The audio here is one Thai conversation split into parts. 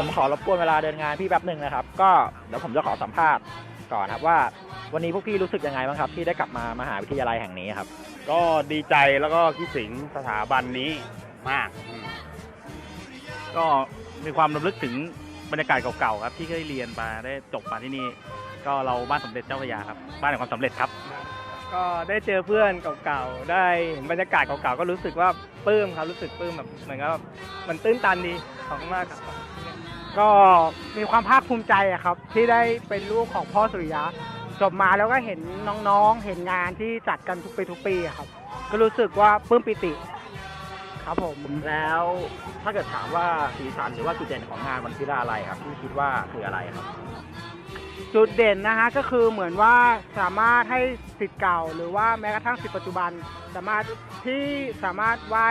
ผมขอรบกวนเวลาเดินงานพี่แป๊บหนึ่งนะครับ ก็เดี๋ยวผมจะขอสัมภาษณ์ก่อนครับว่า วันนี้พวกพี่รู้สึกยังไงบ้างครับ ที่ได้กลับมามหาวิทยาลัยแห่งนี้ครับ ก็ดีใจแล้วก็คิดถึงสถาบันนี้มากอืมก็มีความรำลึกถึงบรรยากาศเก่าๆครับ ที่เคยเรียนมาได้จบมาที่นี่ ก็เราบ้านสมเด็จเจ้าพระยาครับ บ้านแห่งความสำเร็จครับ ก็ได้เจอเพื่อนเก่าๆได้เห็นบรรยากาศเก่าๆก็รู้สึกว่าปลื้มครับรู้สึกปลื้มแบบเหมือนกับมันตื้นตันดีขอบคุณมากครับ ก็มีความภาคภูมิใจอะครับ ที่ได้เป็นลูกของพ่อสุริยะจบมาแล้วก็เห็นน้องๆ เห็นงานที่จัดกันทุกปีทุกปีอะครับ ก็รู้สึกว่าปลื้มปิติ ครับผม แล้วถ้าเกิดถามว่าสีสันหรือว่าจุดเด่นของงานวันวิทยาลัยครับพี่คิดว่าคืออะไรครับ จุดเด่นนะฮะก็คือเหมือนว่าสามารถให้สิทธิ์เก่า หรือว่าแม้กระทั่งสิทธิ์ปัจจุบัน สามารถที่สามารถไหว้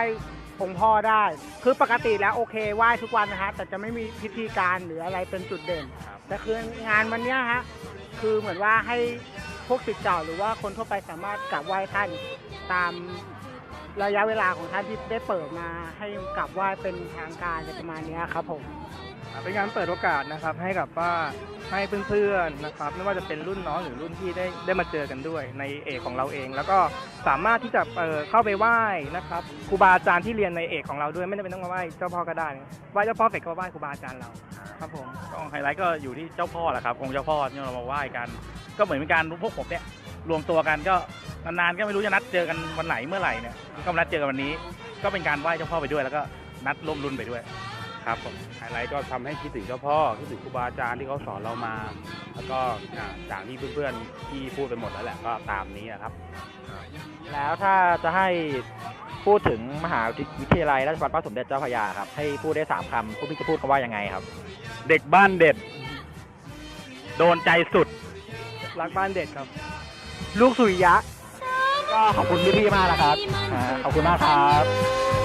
องค์พ่อได้ คือปกติแล้วโอเคไหว้ทุกวันนะฮะแต่จะไม่มีพิธีการหรืออะไรเป็นจุดเด่นแต่คืองานวันเนี้ยฮะคือเหมือนว่าให้พวกสิทธิ์เก่าหรือว่าคนทั่วไปสามารถกราบไหว้ท่านตาม ระยะเวลาของท่านที่ได้เปิดมาให้กราบไหว้เป็นทางการอะไรประมาณเนี้ยครับผมเป็นการเปิดโอกาสนะครับให้กับว่าให้เพื่อนๆนะครับ ไม่ว่าจะเป็นรุ่นน้องหรือรุ่นพี่ได้ได้มาเจอกันด้วยในเอกของเราเอง แล้วก็สามารถที่จะเอ่อเข้าไปไหว้นะครับครูบาอาจารย์ที่เรียนในเอกของเราด้วยไม่จำเป็นต้องมาไหว้เจ้าพ่อก็ได้ไหว้เจ้าพ่อเสร็จก็ไหว้ครูบาอาจารย์เราครับผม ก็ไฮไลท์ก็อยู่ที่เจ้าพ่อแหละครับองค์เจ้าพ่อที่เรามาไหว้กัน ก็เหมือนเป็นการพวกผมเนี่ยรวมตัวกันก็ นานๆก็ไม่รู้จะนัดเจอกันวันไหนเมื่อไหร่เนี่ยก็มานัดเจอกันวันนี้ ก็เป็นการไหว้เจ้าพ่อไปด้วยแล้วก็นัดร่วมรุ่นไปด้วยครับผมไฮไลท์ก็ทำให้คิดถึงเจ้าพ่อคิดถึงครูบาอาจารย์ที่เขาสอนเรามา แล้วก็อ่าจากที่เพื่อนๆที่พูดไปหมดแล้วแหละก็ตามนี้อะครับ แล้วถ้าจะให้พูดถึงมหาวิทยาลัยราชภัฏพระสมเด็จเจ้าพระยาครับ ให้พูดได้สามคำพวกพี่จะพูดคำว่ายังไงครับ เด็กบ้านเด็ด โดนใจสุดรักบ้านเด็กครับ ลูกสุริยะ ก็ขอบคุณพี่ๆมากนะครับอ่าขอบคุณมากครับ